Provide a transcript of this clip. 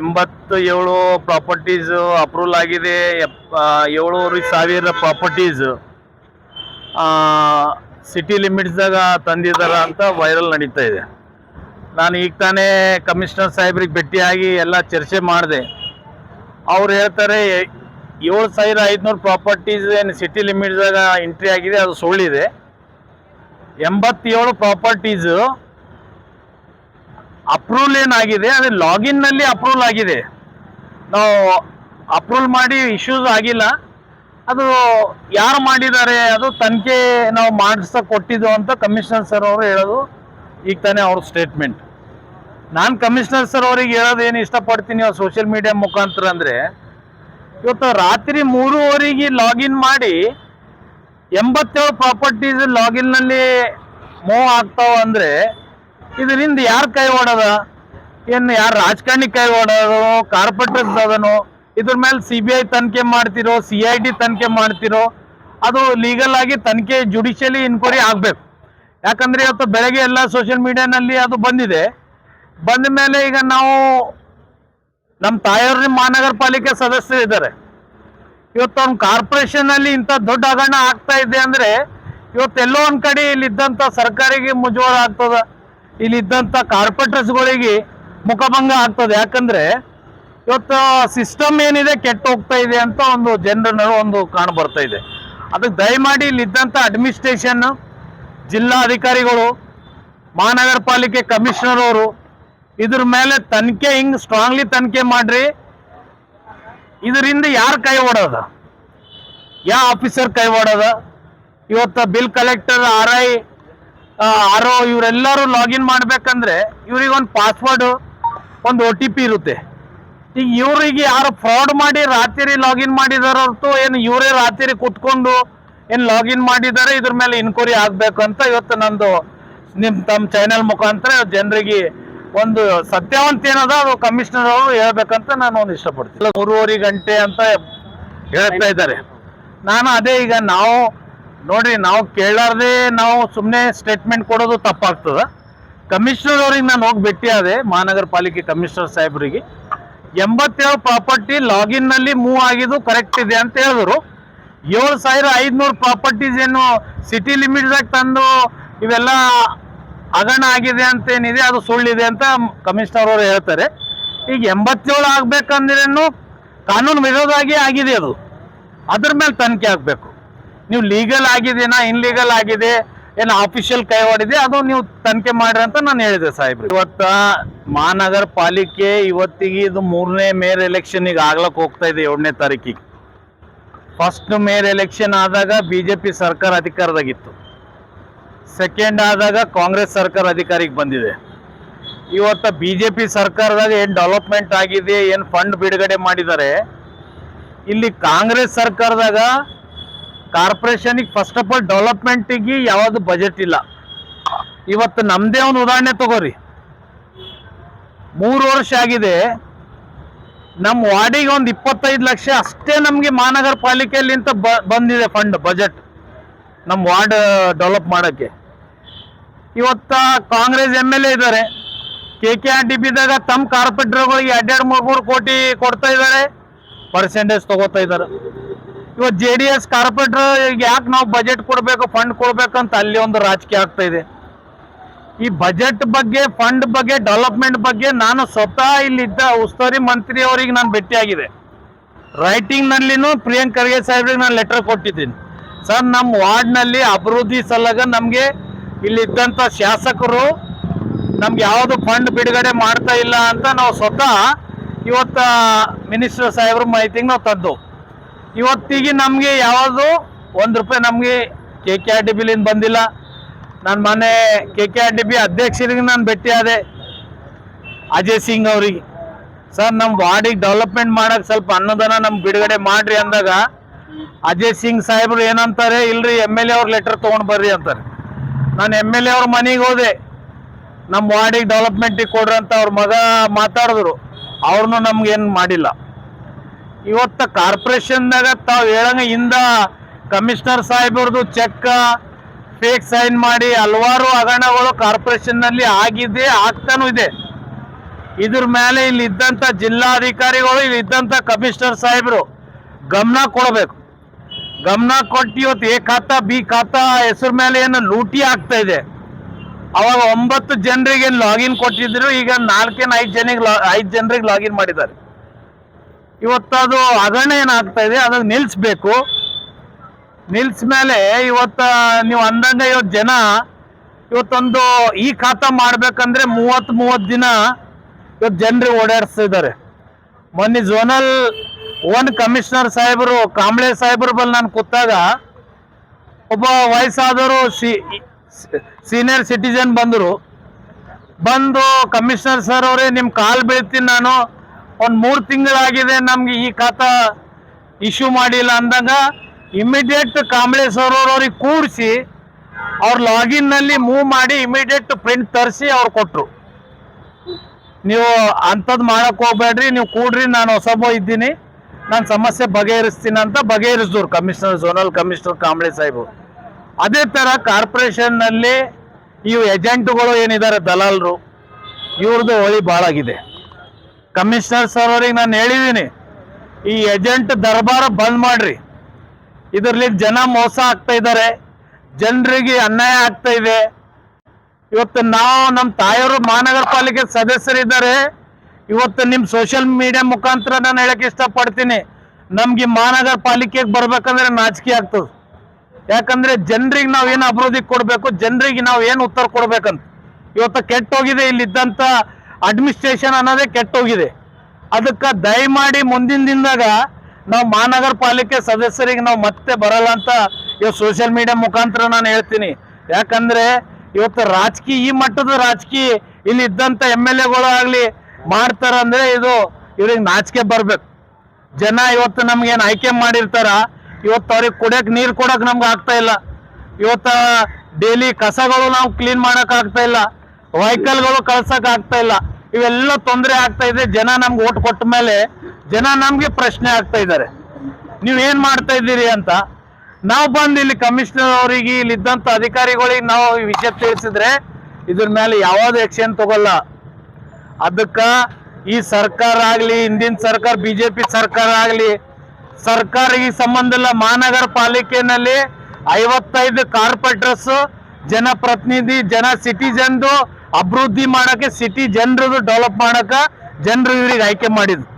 ಎಂಬತ್ತು ಏಳು properties approval ಆಗಿದೆ ಏಳೂವರೆ ಸಾವಿರ ಪ್ರಾಪರ್ಟೀಸ್ ಸಿಟಿ ಲಿಮಿಟ್ಸ್ದಾಗ ತಂದಿದ್ದಾರೆ ಅಂತ ವೈರಲ್ ನಡೀತಾ ಇದೆ. ನಾನು ಈಗ ತಾನೇ ಕಮಿಷನರ್ ಸಾಹೇಬ್ರಿಗೆ ಭೇಟಿಯಾಗಿ ಎಲ್ಲ ಚರ್ಚೆ ಮಾಡಿದೆ. ಅವ್ರು ಹೇಳ್ತಾರೆ, ಏಳು ಸಾವಿರ ಐದುನೂರು ಪ್ರಾಪರ್ಟೀಸ್ ಏನು ಸಿಟಿ ಲಿಮಿಟ್ಸ್ದಾಗ ಎಂಟ್ರಿ ಆಗಿದೆ, ಅದು ಸುಳ್ಳಿದೆ. ಎಂಬತ್ತೇಳು ಪ್ರಾಪರ್ಟೀಸು ಅಪ್ರೂವಲ್ ಏನಾಗಿದೆ, ಅದು ಲಾಗಿನ್ನಲ್ಲಿ ಅಪ್ರೂವಲ್ ಆಗಿದೆ. ನಾವು ಅಪ್ರೂವಲ್ ಮಾಡಿ ಇಶ್ಯೂಸ್ ಆಗಿಲ್ಲ. ಅದು ಯಾರು ಮಾಡಿದ್ದಾರೆ, ಅದು ತನಿಖೆ ನಾವು ಮಾಡಿಸ್ತಾ ಕೊಟ್ಟಿದ್ದು ಅಂತ ಕಮಿಷನರ್ ಸರ್ ಅವರು ಹೇಳೋದು. ಈಗ ತಾನೇ ಅವ್ರ ಸ್ಟೇಟ್ಮೆಂಟ್ ನಾನು ಕಮಿಷನರ್ ಸರ್ ಅವ್ರಿಗೆ ಹೇಳೋದು ಏನು ಇಷ್ಟಪಡ್ತೀನಿ ಸೋಷಿಯಲ್ ಮೀಡಿಯಾ ಮುಖಾಂತರ ಅಂದರೆ, ಇವತ್ತು ರಾತ್ರಿ ಮೂರುವರೆಗೆ ಲಾಗಿನ್ ಮಾಡಿ ಎಂಬತ್ತೇಳು ಪ್ರಾಪರ್ಟೀಸ್ ಲಾಗಿನ್ನಲ್ಲಿ ಮೂವ್ ಆಗ್ತಾವ ಅಂದರೆ ಇದರಿಂದ ಯಾರು ಕೈ ಓಡದ? ಏನು ಯಾರು ರಾಜಕಾರಣಿ ಕೈ ಓಡೋದು? ಕಾರ್ಪೊರೇಟರ್ಸ್ ಅದನೋ ಇದ್ರ ಮೇಲೆ ಸಿ ಬಿ ಐ ತನಿಖೆ ಮಾಡ್ತಿರೋ ಸಿ ಐ ಡಿ ತನಿಖೆ ಮಾಡ್ತಿರೋ, ಅದು ಲೀಗಲ್ ಆಗಿ ತನಿಖೆ ಜುಡಿಷಿಯಲಿ ಇನ್ಕ್ವೈರಿ ಆಗಬೇಕು. ಯಾಕಂದ್ರೆ ಇವತ್ತು ಬೆಳಗ್ಗೆ ಎಲ್ಲ ಸೋಷಿಯಲ್ ಮೀಡಿಯಾನಲ್ಲಿ ಅದು ಬಂದಿದೆ. ಬಂದ ಮೇಲೆ ಈಗ ನಾವು ನಮ್ಮ ತಾಯಿಯವ್ರ ಮಹಾನಗರ ಪಾಲಿಕೆ ಸದಸ್ಯರು ಇದ್ದಾರೆ. ಇವತ್ತು ಅವ್ನ ಕಾರ್ಪೊರೇಷನ್ ಅಲ್ಲಿ ಇಂಥ ದೊಡ್ಡ ಹಗರಣ ಆಗ್ತಾ ಇದೆ ಅಂದ್ರೆ ಇವತ್ತು ಎಲ್ಲೋ ಒಂದ್ ಕಡೆ ಇಲ್ಲಿದ್ದಂಥ ಸರ್ಕಾರಿಗೆ ಮುಜುಗರ ಆಗ್ತದ. ಇಲ್ಲಿದ್ದಂಥ ಕಾರ್ಪೊರೇಟರ್ಸ್ಗಳಿಗೆ ಮುಖಭಂಗ ಆಗ್ತದೆ. ಯಾಕಂದ್ರೆ ಇವತ್ತು ಸಿಸ್ಟಮ್ ಏನಿದೆ ಕೆಟ್ಟ ಹೋಗ್ತಾ ಇದೆ ಅಂತ ಒಂದು ಜನರ ಒಂದು ಕಾಣ ಬರ್ತಾ ಇದೆ. ಅದಕ್ಕೆ ದಯಮಾಡಿ ಇಲ್ಲಿದ್ದಂಥ ಅಡ್ಮಿನಿಸ್ಟ್ರೇಷನ್ ಜಿಲ್ಲಾ ಅಧಿಕಾರಿಗಳು ಮಹಾನಗರ ಪಾಲಿಕೆ ಕಮಿಷನರ್ ಅವರು, ಇದ್ರ ಮೇಲೆ ತನಿಖೆ ಹಿಂಗೆ ಸ್ಟ್ರಾಂಗ್ಲಿ ತನಿಖೆ ಮಾಡ್ರಿ. ಇದರಿಂದ ಯಾರು ಕೈ ಓಡೋದ ಯಾವ ಆಫೀಸರ್ ಕೈ ಓಡೋದ ಇವತ್ತು bill collector R I R ಇವರೆಲ್ಲರೂ ಲಾಗಿನ್ ಮಾಡ್ಬೇಕಂದ್ರೆ ಇವ್ರಿಗೆ ಒಂದು ಪಾಸ್ವರ್ಡ್ ಒಂದು ಒ ಟಿ ಪಿ ಇರುತ್ತೆ. ಈಗ ಇವ್ರಿಗೆ ಯಾರು ಫ್ರಾಡ್ ಮಾಡಿ ರಾತ್ರಿ ಲಾಗಿನ್ ಮಾಡಿದಾರ ಏನು ಇವರೇ ರಾತ್ರಿ ಕುತ್ಕೊಂಡು ಏನು ಲಾಗಿನ್ ಮಾಡಿದ್ದಾರೆ ಇದ್ರ ಮೇಲೆ ಇನ್ಕ್ವೈರಿ ಆಗ್ಬೇಕು ಅಂತ ಇವತ್ತು ನಂದು ನಿಮ್ ತಮ್ಮ ಚಾನೆಲ್ ಮುಖಾಂತರ ಜನರಿಗೆ ಒಂದು ಸತ್ಯವಂತ ಏನದ, ಅದು ಕಮಿಷನರ್ ಅವರು ಹೇಳ್ಬೇಕಂತ ನಾನು ಒಂದು ಇಷ್ಟಪಡ್ತೀನಿ. ಮೂರುವರೆ ಗಂಟೆ ಅಂತ ಹೇಳ್ತಾ ಇದ್ದಾರೆ. ನಾನು ಅದೇ ಈಗ ನಾವು ನೋಡ್ರಿ ನಾವು ಕೇಳಾರ್ದೆ ನಾವು ಸುಮ್ಮನೆ ಸ್ಟೇಟ್ಮೆಂಟ್ ಕೊಡೋದು ತಪ್ಪಾಗ್ತದ. ಕಮಿಷನರ್ ಅವ್ರಿಗೆ ನಾನು ಹೋಗಿ ಭೇಟಿ ಆದೆ ಮಹಾನಗರ ಪಾಲಿಕೆ ಕಮಿಷನರ್ ಸಾಹೇಬ್ರಿಗೆ. ಎಂಬತ್ತೇಳು ಪ್ರಾಪರ್ಟಿ ಲಾಗಿನ್ನಲ್ಲಿ ಮೂವ್ ಆಗಿದ್ದು ಕರೆಕ್ಟ್ ಇದೆ ಅಂತ ಹೇಳಿದ್ರು. ಏಳು ಸಾವಿರ ಐದುನೂರು ಪ್ರಾಪರ್ಟೀಸ್ ಏನು ಸಿಟಿ ಲಿಮಿಟ್ದಾಗ ತಂದು ಇವೆಲ್ಲ ಹಗರಣ ಆಗಿದೆ ಅಂತ ಏನಿದೆ, ಅದು ಸುಳ್ಳಿದೆ ಅಂತ ಕಮಿಷನರ್ ಅವರು ಹೇಳ್ತಾರೆ. ಈಗ ಎಂಬತ್ತೇಳು ಆಗ್ಬೇಕಂದ್ರೇನು ಕಾನೂನು ವಿರೋಧಾಗಿ ಆಗಿದೆ ಅದು. ಅದ್ರ ಮೇಲೆ ತನಿಖೆ ಆಗಬೇಕು. ನೀವು ಲೀಗಲ್ ಆಗಿದೆನಾ ಇನ್ಲೀಗಲ್ ಆಗಿದೆ, ಏನು ಆಫಿಷಿಯಲ್ ಕೈ ಹೊಡಿದೆ, ಅದು ನೀವು ತನಿಖೆ ಮಾಡ್ರಿ ಅಂತ ನಾನು ಹೇಳಿದೆ ಸಾಹೇಬ್ರಿ. ಇವತ್ತ ಮಹಾನಗರ ಪಾಲಿಕೆ ಇವತ್ತಿಗೆ ಇದು ಮೂರನೇ ಮೇಯರ್ ಎಲೆಕ್ಷನ್ ಈಗ ಆಗ್ಲಕ್ಕೆ ಹೋಗ್ತಾ ಇದೆ ಏಳನೇ ತಾರೀಕಿಗೆ. ಫಸ್ಟ್ ಮೇಯರ್ ಎಲೆಕ್ಷನ್ ಆದಾಗ ಬಿ ಜೆ ಪಿ ಸರ್ಕಾರ ಅಧಿಕಾರದಾಗಿತ್ತು. ಸೆಕೆಂಡ್ ಆದಾಗ ಕಾಂಗ್ರೆಸ್ ಸರ್ಕಾರ ಅಧಿಕಾರಿಗೆ ಬಂದಿದೆ. ಇವತ್ತು ಬಿ ಜೆ ಪಿ ಸರ್ಕಾರದಾಗ ಏನು ಡೆವಲಪ್ಮೆಂಟ್ ಆಗಿದೆ, ಏನು ಫಂಡ್ ಬಿಡುಗಡೆ ಮಾಡಿದ್ದಾರೆ, ಇಲ್ಲಿ ಕಾಂಗ್ರೆಸ್ ಸರ್ಕಾರದಾಗ ಕಾರ್ಪೊರೇಷನಿಗೆ ಫಸ್ಟ್ ಆಫ್ ಆಲ್ ಡೆವಲಪ್ಮೆಂಟಿಗೆ ಯಾವುದು ಬಜೆಟ್ ಇಲ್ಲ. ಇವತ್ತು ನಮ್ಮದೇ ಒಂದು ಉದಾಹರಣೆ ತಗೋರಿ. ಮೂರು ವರ್ಷ ಆಗಿದೆ. ನಮ್ಮ ವಾರ್ಡಿಗೆ ಒಂದು ಇಪ್ಪತ್ತೈದು ಲಕ್ಷ ಅಷ್ಟೇ ನಮಗೆ ಮಹಾನಗರ ಪಾಲಿಕೆಯಲ್ಲಿಂತ ಬ, ಬಂದಿದೆ ಫಂಡ್ ಬಜೆಟ್ ನಮ್ಮ ವಾರ್ಡ್ ಡೆವಲಪ್ ಮಾಡೋಕ್ಕೆ. ಇವತ್ತು ಕಾಂಗ್ರೆಸ್ ಎಂ ಎಲ್ ಎ ಇದ್ದಾರೆ. ಕೆ ಕೆ ಆರ್ ಡಿ ಬಿದಾಗ ತಮ್ಮ ಕಾರ್ಪೊರೇಟರ್ಗಳಿಗೆ ಎರಡೆರಡು ಮೂರು ಮೂರು ಕೋಟಿ ಕೊಡ್ತಾ ಇದ್ದಾರೆ. ಪರ್ಸೆಂಟೇಜ್ ತಗೋತಾ ಇದ್ದಾರೆ. ಇವತ್ತು ಜೆ ಡಿ ಎಸ್ ಕಾರ್ಪೊರೇಟರ್ ಯಾಕೆ ನಾವು ಬಜೆಟ್ ಕೊಡಬೇಕು ಫಂಡ್ ಕೊಡಬೇಕಂತ ಅಲ್ಲಿ ಒಂದು ರಾಜಕೀಯ ಆಗ್ತಾ ಇದೆ. ಈ ಬಜೆಟ್ ಬಗ್ಗೆ ಫಂಡ್ ಬಗ್ಗೆ ಡೆವಲಪ್ಮೆಂಟ್ ಬಗ್ಗೆ ನಾನು ಸ್ವತಃ ಇಲ್ಲಿದ್ದ ಉಸ್ತುವಾರಿ ಮಂತ್ರಿ ಅವರಿಗೆ ನಾನು ಭೇಟಿಯಾಗಿದೆ. ರೈಟಿಂಗ್ ನಲ್ಲಿನೂ ಪ್ರಿಯಾಂಕ್ ಖರ್ಗೆ ಸಾಹೇಬ್ರಿಗೆ ನಾನು ಲೆಟರ್ ಕೊಟ್ಟಿದ್ದೀನಿ. ಸರ್ ನಮ್ಮ ವಾರ್ಡ್ನಲ್ಲಿ ಅಭಿವೃದ್ಧಿ ಸಲಗ ನಮಗೆ ಇಲ್ಲಿದ್ದಂಥ ಶಾಸಕರು ನಮ್ಗೆ ಯಾವುದು ಫಂಡ್ ಬಿಡುಗಡೆ ಮಾಡ್ತಾ ಇಲ್ಲ ಅಂತ ನಾವು ಸ್ವತಃ ಇವತ್ತ ಮಿನಿಸ್ಟರ್ ಸಾಹೇಬ್ರ ಮಾಹಿತಿಗೆ ನಾವು ತಂದು. ಇವತ್ತಿಗೆ ನಮಗೆ ಯಾವುದು ಒಂದು ರೂಪಾಯಿ ನಮಗೆ ಕೆ ಕೆ ಆರ್ ಡಿ ಬಿಲಿಂದ ಬಂದಿಲ್ಲ. ನಾನು ಮನೆ K K R D B ಅಧ್ಯಕ್ಷರಿಗೆ ನಾನು ಭೇಟಿಯಾದೆ ಅಜಯ್ ಸಿಂಗ್ ಅವರಿಗೆ. ಸರ್ ನಮ್ಮ ವಾರ್ಡಿಗೆ ಡೆವಲಪ್ಮೆಂಟ್ ಮಾಡೋಕ್ಕೆ ಸ್ವಲ್ಪ ಅನ್ನದಾನ ನಮ್ಗೆ ಬಿಡುಗಡೆ ಮಾಡ್ರಿ ಅಂದಾಗ ಅಜಯ್ ಸಿಂಗ್ ಸಾಹೇಬ್ರು ಏನಂತಾರೆ, ಇಲ್ರಿ ಎಂ ಎಲ್ ಎ ಅವ್ರ ಲೆಟರ್ ತೊಗೊಂಡು ಬರ್ರಿ ಅಂತಾರೆ. ನಾನು ಎಂ ಎಲ್ ಎ ಅವ್ರ ಮನೆಗೆ ಹೋದೆ. ನಮ್ಮ ವಾರ್ಡಿಗೆ ಡೆವಲಪ್ಮೆಂಟಿಗೆ ಕೊಡ್ರಿ ಅಂತ ಅವ್ರ ಮಗ ಮಾತಾಡಿದ್ರು. ಅವ್ರನ್ನೂ ನಮ್ಗೇನು ಮಾಡಿಲ್ಲ. ಇವತ್ತ ಕಾರ್ಪೊರೇಷನ್ದಾಗ ತಾವು ಹೇಳಂಗ ಇಂದ ಕಮಿಷನರ್ ಸಾಹೇಬ್ರದ್ದು ಚೆಕ್, ಫೇಕ್ ಸೈನ್ ಮಾಡಿ ಹಲವಾರು ಹಗರಣಗಳು ಕಾರ್ಪೊರೇಷನ್ನಲ್ಲಿ ಆಗಿದೆ, ಆಗ್ತಾನೂ ಇದೆ. ಇದ್ರ ಮೇಲೆ ಇಲ್ಲಿ ಇದ್ದಂತ ಜಿಲ್ಲಾಧಿಕಾರಿಗಳು, ಇಲ್ಲಿ ಇದ್ದಂತ ಕಮಿಷನರ್ ಸಾಹೇಬರು ಗಮನ ಕೊಡಬೇಕು. ಗಮನ ಕೊಟ್ಟು ಇವತ್ತು ಎ ಖಾತಾ, ಬಿ ಖಾತಾ ಹೆಸರು ಮೇಲೆ ಏನು ಲೂಟಿ ಆಗ್ತಾ ಇದೆ. ಅವಾಗ ಒಂಬತ್ತು ಜನರಿಗೆ ಲಾಗಿನ್ ಕೊಟ್ಟಿದ್ರು, ಈಗ ನಾಲ್ಕೇನು ಐದು ಜನಿಗೆ ಐದು ಜನರಿಗೆ ಲಾಗಿನ್ ಮಾಡಿದ್ದಾರೆ. ಇವತ್ತು ಅದು ಹಗರಣ ಏನಾಗ್ತಾ ಇದೆ, ಅದನ್ನು ನಿಲ್ಲಿಸ್ಬೇಕು ಮೇಲೆ ಇವತ್ತು ನೀವು ಅಂದಂಗೆ ಇವತ್ತು ಜನ ಇವತ್ತೊಂದು ಈ ಖಾತಾ ಮಾಡ್ಬೇಕಂದ್ರೆ ಮೂವತ್ತು ಮೂವತ್ತು ದಿನ ಇವತ್ತು ಜನರಿಗೆ ಓಡಾಡಿಸ್ತಿದ್ದಾರೆ. ಮೊನ್ನೆ ಝೋನಲ್ ಓನ್ ಕಮಿಷನರ್ ಸಾಹೇಬರು ಕಾಂಬ್ಳೆ ಸಾಹೇಬರು ಬಲ್ಲಿ ನಾನು ಕೂತಾಗ ಒಬ್ಬ ವಯಸ್ಸಾದವರು ಸೀನಿಯರ್ ಸಿಟಿಜನ್ ಬಂದರು. ಬಂದು ಕಮಿಷನರ್ ಸರ್ ಅವರೇ ನಿಮ್ಮ ಕಾಲು ಬೀಳ್ತೀನಿ ನಾನು. ಒಂದು ಮೂರು ತಿಂಗಳಾಗಿದೆ ನಮ್ಗೆ ಈ ಖಾತಾ ಇಶ್ಯೂ ಮಾಡಿಲ್ಲ ಅಂದಾಗ ಇಮಿಡಿಯೇಟ್ ಕಾಂಬ್ಳೆ ಸರ್ ಅವ್ರಿಗೆ ಕೂಡಿಸಿ ಅವ್ರ ಲಾಗಿನ್ನಲ್ಲಿ ಮೂವ್ ಮಾಡಿ ಇಮಿಡಿಯೇಟ್ ಪ್ರಿಂಟ್ ತರಿಸಿ ಅವ್ರು ಕೊಟ್ಟರು ನೀವು ಅಂಥದ್ದು ಮಾಡಕ್ ಹೋಗ್ಬೇಡ್ರಿ, ನೀವು ಕೂಡ್ರಿ, ನಾನು ಹೊಸಬ ಇದ್ದೀನಿ. ನಾನು ಸಮಸ್ಯೆ ಬಗೆಹರಿಸ್ತೀನಿ ಅಂತ ಬಗೆಹರಿಸಿದ್ರು ಕಮಿಷನರ್ ಝೋನಲ್ ಕಮಿಷನರ್ ಕಾಂಬ್ಳೆ ಸಾಹೇಬು. ಅದೇ ಥರ ಕಾರ್ಪೊರೇಷನ್ನಲ್ಲಿ ಇವು ಏಜೆಂಟ್ಗಳು ಏನಿದ್ದಾರೆ ದಲಾಲರು ಇವ್ರದ್ದು ಹೊಳಿ ಬಾಳಾಗಿದೆ. ಕಮಿಷನರ್ ಸರ್ ಅವ್ರಿಗೆ ನಾನು ಹೇಳಿದ್ದೀನಿ ಈ ಏಜೆಂಟ್ ದರ್ಬಾರ ಬಂದ್ ಮಾಡ್ರಿ. ಇದರಲ್ಲಿ ಜನ ಮೋಸ ಆಗ್ತಾ ಇದ್ದಾರೆ ಜನರಿಗೆ ಅನ್ಯಾಯ ಆಗ್ತಾ ಇದೆ. ಇವತ್ತು ನಾವು ನಮ್ಮ ತಾಯಿಯವರು ಮಹಾನಗರ ಪಾಲಿಕೆ ಸದಸ್ಯರಿದ್ದಾರೆ. ಇವತ್ತು ನಿಮ್ಮ ಸೋಷಿಯಲ್ ಮೀಡಿಯಾ ಮುಖಾಂತರ ನಾನು ಹೇಳಕ್ಕೆ ಇಷ್ಟಪಡ್ತೀನಿ. ನಮ್ಗೆ ಮಹಾನಗರ ಪಾಲಿಕೆಗೆ ಬರ್ಬೇಕಂದ್ರೆ ನಾಚಿಕೆ ಆಗ್ತದೆ. ಯಾಕಂದ್ರೆ ಜನರಿಗೆ ನಾವು ಏನು ಅಭಿವೃದ್ಧಿ ಕೊಡಬೇಕು, ಜನರಿಗೆ ನಾವು ಏನು ಉತ್ತರ ಕೊಡ್ಬೇಕಂತ. ಇವತ್ತು ಕೆಟ್ಟೋಗಿದೆ ಇಲ್ಲಿದ್ದಂಥ ಅಡ್ಮಿನಿಸ್ಟ್ರೇಷನ್ ಅನ್ನೋದೇ ಕೆಟ್ಟೋಗಿದೆ. ಅದಕ್ಕೆ ದಯಮಾಡಿ ಮುಂದಿನ ದಿನದಾಗ ನಾವು ಮಹಾನಗರ ಪಾಲಿಕೆ ಸದಸ್ಯರಿಗೆ ನಾವು ಮತ್ತೆ ಬರಲ್ಲ ಅಂತ ಇವತ್ತು ಸೋಷಿಯಲ್ ಮೀಡಿಯಾ ಮುಖಾಂತರ ನಾನು ಹೇಳ್ತೀನಿ. ಯಾಕಂದ್ರೆ ಇವತ್ತು ರಾಜಕೀಯ, ಈ ಮಟ್ಟದ ರಾಜಕೀಯ ಇಲ್ಲಿ ಇದ್ದಂಥ ಎಂ ಎಲ್ ಎಗಳು ಆಗಲಿ ಮಾಡ್ತಾರಂದ್ರೆ ಇದು ಇವ್ರಿಗೆ ನಾಚಿಕೆ ಬರ್ಬೇಕು. ಜನ ಇವತ್ತು ನಮ್ಗೇನು ಆಯ್ಕೆ ಮಾಡಿರ್ತಾರ, ಇವತ್ತು ಅವ್ರಿಗೆ ಕುಡಿಯಕ್ ನೀರು ಕೊಡಕ್ ನಮ್ಗೆ ಆಗ್ತಾ ಇಲ್ಲ. ಇವತ್ತು ಡೈಲಿ ಕಸಗಳು ನಾವು ಕ್ಲೀನ್ ಮಾಡಕ್ ಆಗ್ತಾ ಇಲ್ಲ. ವೆಹಿಕಲ್ಗಳು ಕಳ್ಸಕ್ ಆಗ್ತಾ ಇಲ್ಲ. ಇವೆಲ್ಲ ತೊಂದರೆ ಆಗ್ತಾ ಇದೆ. ಜನ ನಮ್ಗೆ ಓಟ್ ಕೊಟ್ಟ ಮೇಲೆ ಜನ ನಮ್ಗೆ ಪ್ರಶ್ನೆ ಆಗ್ತಾ ಇದ್ದಾರೆ. ನೀವು ಏನ್ ಮಾಡ್ತಾ ಇದ್ದೀರಿ ಅಂತ. ನಾವು ಬಂದು ಇಲ್ಲಿ ಕಮಿಷನರ್ ಅವರಿಗೆ ಇಲ್ಲಿ ಇದ್ದಂತ ಅಧಿಕಾರಿಗಳಿಗೆ ನಾವು ವಿಷಯ ತಿಳಿಸಿದ್ರೆ ಇದ್ರ ಮೇಲೆ ಯಾವ್ದು ಆಕ್ಷನ್ ತಗೊಲ್ಲ. ಅದಕ್ಕ ಈ ಸರ್ಕಾರ ಆಗ್ಲಿ, ಹಿಂದಿನ ಸರ್ಕಾರ ಬಿಜೆಪಿ ಸರ್ಕಾರ ಆಗ್ಲಿ, ಸರ್ಕಾರ ಈ ಸಂಬಂಧ ಇಲ್ಲ ಮಹಾನಗರ ಪಾಲಿಕೆನಲ್ಲಿ ಐವತ್ತೈದು ಕಾರ್ಪೊರೇಟರ್ಸ್, ಜನಪ್ರತಿನಿಧಿ, ಜನ ಸಿಟಿಜನ್ದು ಅಭಿವೃದ್ಧಿ ಮಾಡಕ್ಕೆ ಸಿಟಿ ಜನರದು ಡೆವಲಪ್ ಮಾಡೋಕೆ ಜನರು ಇವ್ರಿಗೆ ಆಯ್ಕೆ ಮಾಡಿದ್ರು.